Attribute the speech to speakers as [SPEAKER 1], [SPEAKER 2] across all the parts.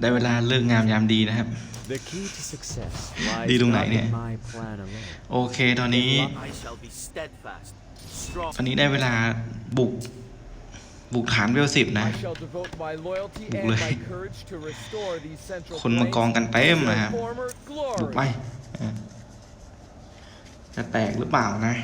[SPEAKER 1] ได้เวลาเลิกงามยามดีนะครับ
[SPEAKER 2] The key to success lies
[SPEAKER 1] ดีตรงไหน
[SPEAKER 2] not
[SPEAKER 1] เนี่ย
[SPEAKER 2] in my plan alone.
[SPEAKER 1] โอเคตอนนี้
[SPEAKER 3] I shall be steadfast, strong.
[SPEAKER 1] ตอนนี้ได้เวลาบุก บุกฐานเวลสิบนะ
[SPEAKER 4] I shall devote my loyalty
[SPEAKER 1] Buộc
[SPEAKER 4] and
[SPEAKER 1] lên.
[SPEAKER 4] my courage to restore these central
[SPEAKER 1] คนมากองกันเต็ม
[SPEAKER 4] plains
[SPEAKER 1] นะครับ
[SPEAKER 4] to their former
[SPEAKER 1] บุกไป
[SPEAKER 4] glory.
[SPEAKER 1] อะจะแตกหรือเปล่านะ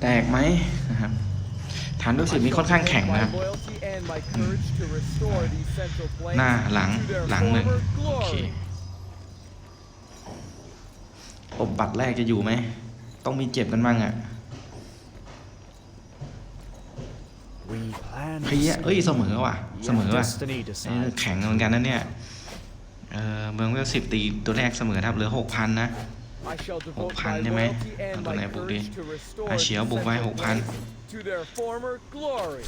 [SPEAKER 1] แตกไหมนะครับฐานเวลสิบนี้ค่อนข้างแข็งนะครับหน้าหลังหลังหนึ่งโอเคอบบัตรแรกจะอยู่ไหม ต้องมีเจ็บกันบ้างอะ
[SPEAKER 2] We plan
[SPEAKER 1] เพี้ยเอ้ย เสมอว่ะ เสมอว่ะแข็งเหมือนกันนะเนี่ยเออเมืองเวลสิบตีตัวแรกเสมอครับเหลือหกพันนะ
[SPEAKER 4] I shall devote
[SPEAKER 1] Hộp hành
[SPEAKER 4] my
[SPEAKER 1] chứ mấy.
[SPEAKER 4] loyalty and
[SPEAKER 1] Còn tụi
[SPEAKER 4] my
[SPEAKER 1] này buộc đi.
[SPEAKER 4] courage to restore
[SPEAKER 1] À, xéo
[SPEAKER 4] these
[SPEAKER 1] buộc vai
[SPEAKER 4] central
[SPEAKER 1] hộp hành.
[SPEAKER 4] plains to their former glory.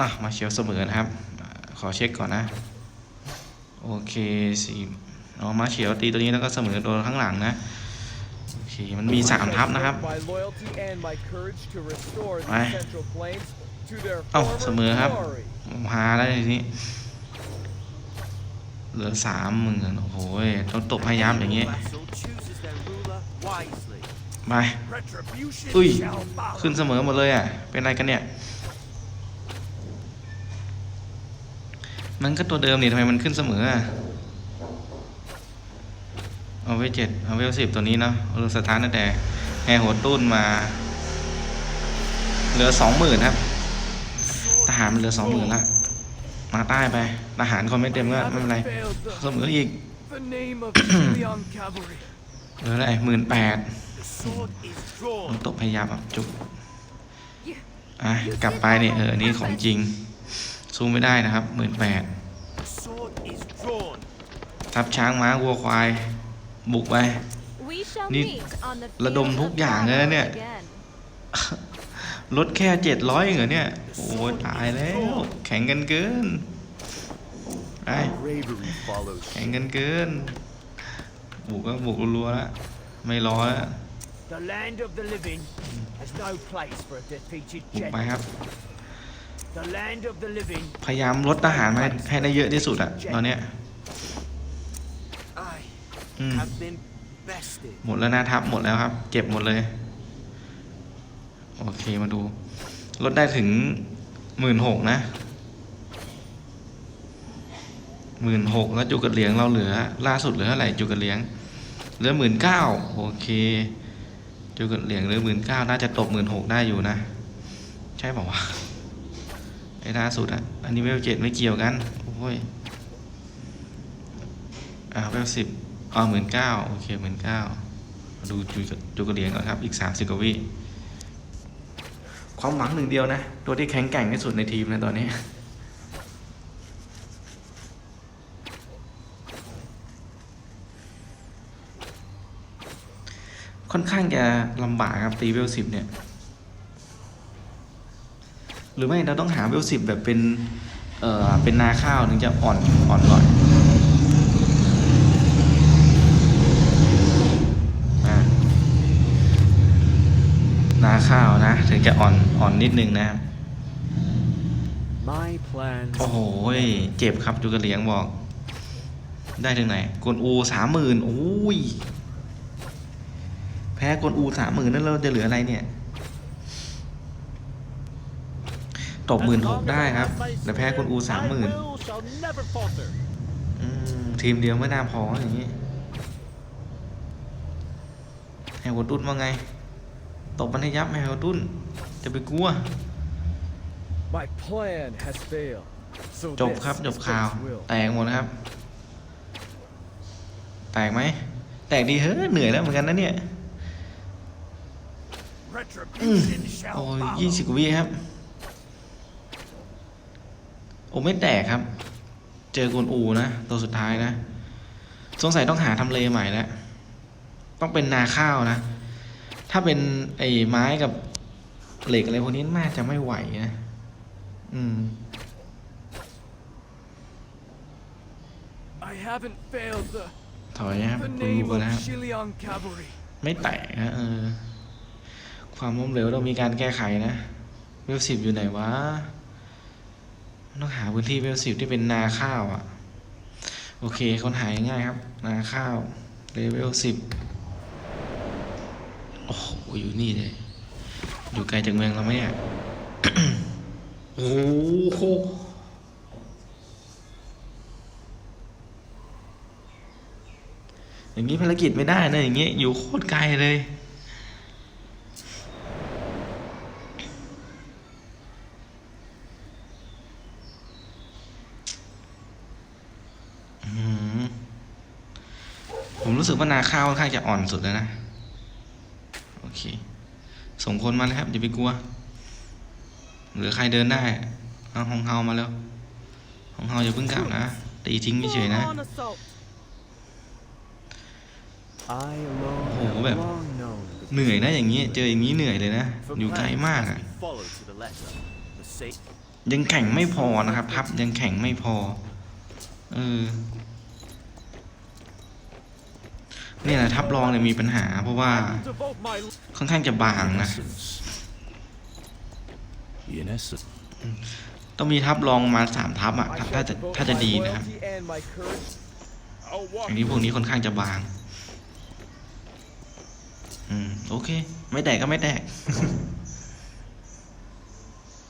[SPEAKER 1] อะมาเชียวเสมอนะครับอ่าขอเช็คก่อนนะ โอเคสี่อ๋อมาเฉียวตีตัวนี้แล้วก็เสมอตัวข้างหลังนะโอเคมันมี
[SPEAKER 4] I
[SPEAKER 1] สาม
[SPEAKER 4] shall
[SPEAKER 1] ทัพนะครับ
[SPEAKER 4] devote My loyalty and my courage to restore these
[SPEAKER 1] Ai.
[SPEAKER 4] central plains to their
[SPEAKER 1] เอ้า
[SPEAKER 4] former
[SPEAKER 1] เสมอครับ
[SPEAKER 4] glory.
[SPEAKER 1] พาได้ทีนี้เหลือสามหมื่นโอ้โหต้องตบพยายามอย่างงี้
[SPEAKER 3] Vassal chooses their ruler wisely.
[SPEAKER 1] ไป
[SPEAKER 3] Retribution
[SPEAKER 1] อุ้ย
[SPEAKER 3] shall follow.
[SPEAKER 1] ขึ้นเสมอหมดเลยอะ เป็นไรกันเนี่ย มันก็ตัวเดิมนี่ทำไมมันขึ้นเสมออะ เอาไว้เจ็ดเอาไว้สิบตัวนี้เนาะเอาเรือสถานตั้งแต่แฮหัวตุ้นมา เหลือสองหมื่นครับ ทหารมันเหลือสองหมื่นละ มาใต้ไป ทหารคนไม่เต็มก็ไม่เป็นไร เสมออีก
[SPEAKER 4] The name of Leon Cavalry.
[SPEAKER 1] เหลืออะไรหมื่นแปด
[SPEAKER 3] The sword is drawn.
[SPEAKER 1] ต้องตบพยายามอะจุกอะกลับไปนี่เอออันนี้ของจริงสู้ไม่ได้นะครับหมื่นแปด
[SPEAKER 3] The sword is drawn.
[SPEAKER 1] ทับช้างม้าวัวควาย บุกไป
[SPEAKER 5] We shall
[SPEAKER 1] นี่
[SPEAKER 5] meet on the
[SPEAKER 1] ระดม
[SPEAKER 5] field
[SPEAKER 1] ทุก
[SPEAKER 5] of
[SPEAKER 1] อย่างเลยนะเนี่ย
[SPEAKER 5] battle again.
[SPEAKER 1] ลดแค่เจ็ดร้อยเหรอเนี่ย โอ้ยตายแล้ว แข่งกันเกิน ไป
[SPEAKER 2] Bravery follows.
[SPEAKER 1] แข่งกันเกิน บุกก็บุกรัวๆแล้วไม่รอแล้ว
[SPEAKER 6] The land of the living has no place for a defeated
[SPEAKER 1] บุกไป
[SPEAKER 6] general.
[SPEAKER 1] ครับ
[SPEAKER 6] The land of the living
[SPEAKER 1] พยายามลดทหารมาให้ให้ได้เยอะที่สุดอะตอนเนี้ย
[SPEAKER 3] I
[SPEAKER 1] อืม
[SPEAKER 3] have been bested.
[SPEAKER 1] หมดแล้วนะทับหมดแล้วครับ เก็บหมดเลย โอเคมาดู ลดได้ถึงหมื่นหกนะหมื่นหกแล้วจุกกระเหลียงเราเหลือ ล่าสุดเหลือเท่าไหร่จุกกระเหลียง เหลือหมื่นเก้าโอเคจุกกระเหลียงเหลือหมื่นเก้าน่าจะตบหมื่นหกได้อยู่นะ ใช่ป่าวะไอ้ล่าสุดอะอันนี้เวลเจ็ดไม่เกี่ยวกัน โอ้ยอ่าเวลสิบอ๋อหมื่นเก้าโอเคหมื่นเก้าดูจุกจุกกระเหลียงก่อนครับ อีกสามสิบกว่าวิความหวังหนึ่งเดียวนะ ตัวที่แข็งแกร่งที่สุดในทีมนะตอนนี้ ค่อนข้างจะลำบากครับตีเวลสิบเนี่ย หรือไม่เราต้องหาเวลสิบแบบเป็น เอ่อ เป็นนาข้าวถึงจะอ่อนอ่อนหน่อยอะนาข้าวนะ ถึงจะอ่อนอ่อนนิดนึงนะครับ
[SPEAKER 2] My plans
[SPEAKER 1] โอ้โหยเจ็บครับจุกกระเหลียงบอก ได้ถึงไหนกวนอูสามหมื่นโอ้ย แพ้กวนอูสามหมื่นนั่นเราจะเหลืออะไรเนี่ย ตบหมื่นหกได้ครับ แต่แพ้กวนอูสามหมื่น
[SPEAKER 6] will shall never falter.
[SPEAKER 1] ทีมเดียวไม่น่าพออย่างนี้แฮวตุ้นว่าไง ตบมันให้ยับไหมแฮวตุ้นจะไปกลัว
[SPEAKER 4] My plan has failed. So
[SPEAKER 1] จบ
[SPEAKER 4] this
[SPEAKER 1] ครับ
[SPEAKER 4] is
[SPEAKER 1] จบข่าว
[SPEAKER 4] Fate's will.
[SPEAKER 1] แตกหมดนะครับ แตกไหม แตกดีเฮ้ยเหนื่อยแล้วเหมือนกันนะเนี่ย
[SPEAKER 3] Retribution shall
[SPEAKER 1] โอ้ย
[SPEAKER 3] follow.
[SPEAKER 1] ยี่สิบกว่าวิครับ โอ้ไม่แตกครับ เจอกวนอูนะ ตัวสุดท้ายนะ สงสัยต้องหาทำเลใหม่แล้ว ต้องเป็นนาข้าวนะ ถ้าเป็นไอ้ไม้กับเหล็กอะไรพวกนี้น่าจะไม่ไหวนะ อืม
[SPEAKER 3] I
[SPEAKER 4] haven't failed the
[SPEAKER 1] ถอยนะครับ
[SPEAKER 4] the
[SPEAKER 1] คุณ
[SPEAKER 4] name
[SPEAKER 1] รู้
[SPEAKER 4] of
[SPEAKER 1] นะครับ
[SPEAKER 4] Shiliang Cavalry.
[SPEAKER 1] ไม่แตะนะเออ ความล้มเหลวต้องมีการแก้ไขนะ เวลสิบอยู่ไหนวะ ต้องหาพื้นที่เวลสิบที่เป็นนาข้าวอะ่ะ โอเคค้นหาง่ายครับ นาข้าวเลเวลสิบโอ้โหอยู่นี่เลย อยู่ไกลจากเมืองเราไหมเนี่ยโอ้โหอย่างนี้ภารกิจไม่ได้นะอย่างเงี้ยอยู่โคตรไกลเลย อืมผม รู้สึกว่านาข้าวค่อนข้างจะอ่อนสุดแล้วนะ โอเค ส่งคนมาเลยครับอย่าไปกลัวหลือใครเดินได้เอาฮองเฮามาแล้วฮองเฮาอย่าเพิ่งกลับนะตีทิ้งไม่เฉยนะ
[SPEAKER 6] Full-on assault.
[SPEAKER 2] I alone
[SPEAKER 1] Oh,
[SPEAKER 2] have
[SPEAKER 1] well.
[SPEAKER 2] long known the
[SPEAKER 1] เหนื่อยนะอย่างนี้ เจออย่างนี้เหนื่อยเลยนะ อยู่ไกลมากอะ ยังแข่งไม่พอนะครับทัพยังแข่งไม่พอ เออ เนี่ยนะทับรองเนี่ยมีปัญหา เพราะว่าค่อนข้างจะบางนะต้องมีทับรองมาสามทับอะถ้าจะถ้าจะดีนะครับ
[SPEAKER 4] loyalty and my courage.
[SPEAKER 3] I'll walk
[SPEAKER 1] อันนี้พวกนี้ค่อนข้างจะบาง อืม โอเค ไม่แตกก็ไม่แตก